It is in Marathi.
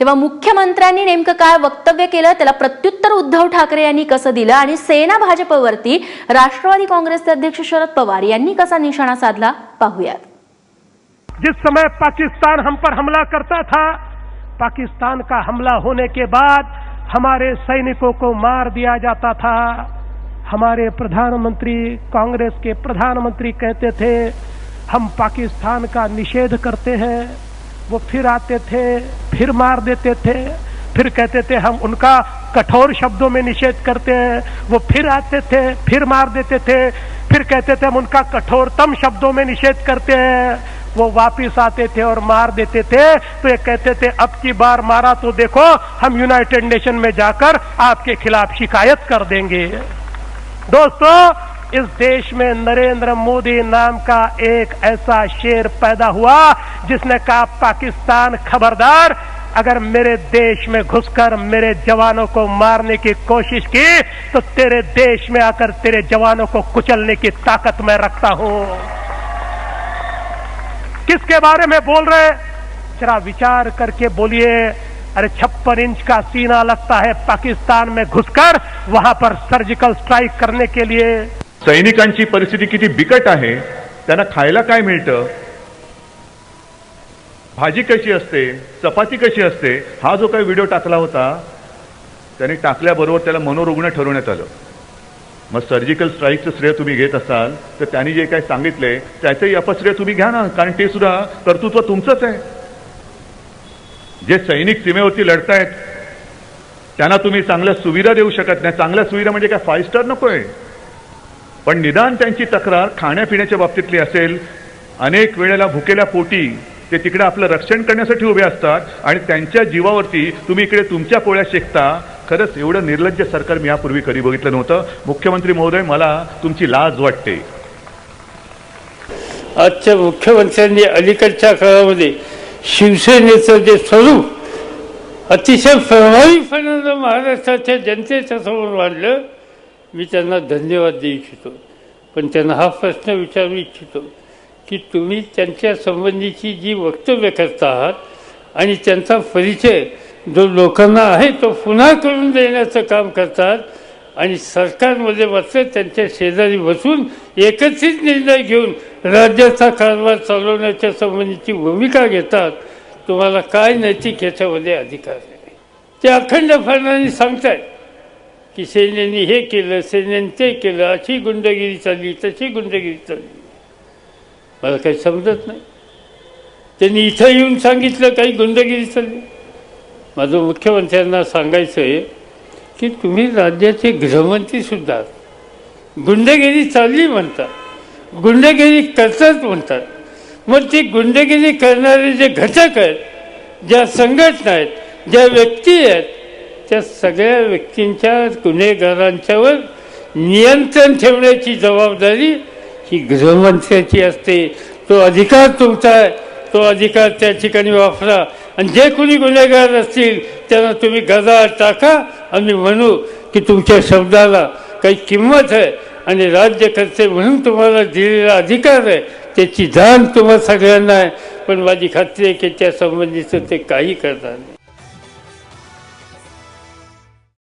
तेव्हा मुख्यमंत्र्यांनी नेमकं काय वक्तव्य केलं? त्याला प्रत्युत्तर उद्धव ठाकरे यांनी कसं दिलं? आणि सेना भाजपवरती राष्ट्रवादी काँग्रेसचे अध्यक्ष शरद पवार यांनी कसा निशाणा साधला? पाहूयात. जिस समय पाकिस्तान हम पर हमला करता था पाकिस्तान का हमला होने के बाद हमारे सैनिकों को मार दिया जाता था। हमारे प्रधानमंत्री कांग्रेस के प्रधानमंत्री कहते थे हम पाकिस्तान का निषेध करते हैं। वो फिर आते थे फिर मार देते थे। फिर कहते थे, हम उनका कठोर शब्दों में निषेध करते हैं। वो फिर आते थे, फिर मार देते थे। फिर कहते थे, हम उनका कठोरतम शब्दों में निषेध करते हैं। वो वापिस आते थे और मार देते थे। तो ये कहते थे, अब की बार मारा तो देखो, हम यूनाइटेड नेशन में जाकर आपके खिलाफ शिकायत कर देंगे। दोस्तों इस देश में नरेंद्र मोदी नाम का एक ऐसा शेर पैदा हुआ जिसने कहा, पाकिस्तान खबरदार, अगर मेरे देश में घुसकर मेरे जवानों को मारने की कोशिश की तो तेरे देश में आकर तेरे जवानों को कुचलने की ताकत मैं रखता हूँ। किसके बारे में बोल रहे जरा विचार करके बोलिए। अरे, छप्पन इंच का सीना लगता है पाकिस्तान में घुसकर, वहाँ पर सर्जिकल स्ट्राइक करने के लिए। सैनिकांची परिस्थिती किती बिकट आहे त्यांना खायला काय मिळतं? भाजी कशी असते चपाती कशी असते हा जो काही व्हिडिओ टाकला होता त्याने टाकल्याबरोबर त्याला मनोरुग्ण ठरवण्यात आलं. मग सर्जिकल स्ट्राईकचं श्रेय तुम्ही घेत असाल तर त्यांनी जे काही सांगितलंय त्याचंही अपश्रेय तुम्ही घ्या ना कारण ते सुद्धा कर्तृत्व तुमचंच आहे. जे सैनिक सीमेवरती लढतायत त्यांना तुम्ही चांगल्या सुविधा देऊ शकत नाही. चांगल्या सुविधा म्हणजे काय? फाईव्ह स्टार नकोय. पण निदान त्यांची तक्रार खाण्यापिण्याच्या बाबतीतली असेल अनेक वेळेला भुकेल्या पोटी ते तिकडे आपलं रक्षण करण्यासाठी उभे असतात आणि त्यांच्या जीवावरती तुम्ही इकडे तुमच्या पोळ्या शेकता खरंच एवढं निर्लज्ज सरकार मी यापूर्वी कधी बघितलं नव्हतं. मुख्यमंत्री महोदय मला तुमची लाज वाटते. आजच्या मुख्यमंत्र्यांनी अलीकडच्या काळामध्ये शिवसेनेचं जे स्वरूप अतिशय प्रभावीपणानं महाराष्ट्राच्या जनतेच्या समोर मांडलं मी त्यांना धन्यवाद देऊ इच्छितो. पण त्यांना हा प्रश्न विचारू इच्छितो की तुम्ही त्यांच्या संबंधीची जी वक्तव्य करता आहात आणि त्यांचा परिचय जो लोकांना आहे तो पुन्हा करून देण्याचं काम करतात आणि सरकारमध्ये मात्र त्यांच्या शेजारी बसून एकत्रित निर्णय घेऊन राज्याचा कारभार चालवण्याच्या संबंधीची भूमिका घेतात तुम्हाला काय नैतिक याच्यामध्ये अधिकार नाही ते अखंड अखंडपणाने सांगतायत. की सैन्यांनी हे केलं सैन्याने ते केलं अशी गुंडगिरी चालली तशी गुंडगिरी चालली. मला काही समजत नाही. त्यांनी इथं येऊन सांगितलं काही गुंडगिरी चालली. माझं मुख्यमंत्र्यांना सांगायचं आहे की तुम्ही राज्याचे गृहमंत्रीसुद्धा गुंडगिरी चालली म्हणतात गुंडगिरी करतात म्हणतात मग ती गुंडगिरी करणारे जे घटक आहेत ज्या संघटना आहेत ज्या व्यक्ती आहेत त्या सगळ्या व्यक्तींच्या गुन्हेगारांच्यावर नियंत्रण ठेवण्याची जबाबदारी ही गृहमंत्र्याची असते. तो अधिकार तुमचा आहे. तो अधिकार त्या ठिकाणी वापरा. आणि जे कोणी गुन्हेगार असतील त्यांना तुम्ही गदा टाका. आणि म्हणू की तुमच्या शब्दाला काही किंमत आहे. आणि राज्यकर्ते म्हणून तुम्हाला दिलेला अधिकार आहे. त्याची जाण तुम्हाला सगळ्यांना आहे. पण माझी खात्री आहे की त्या संबंधीचं ते काही करणार नाही.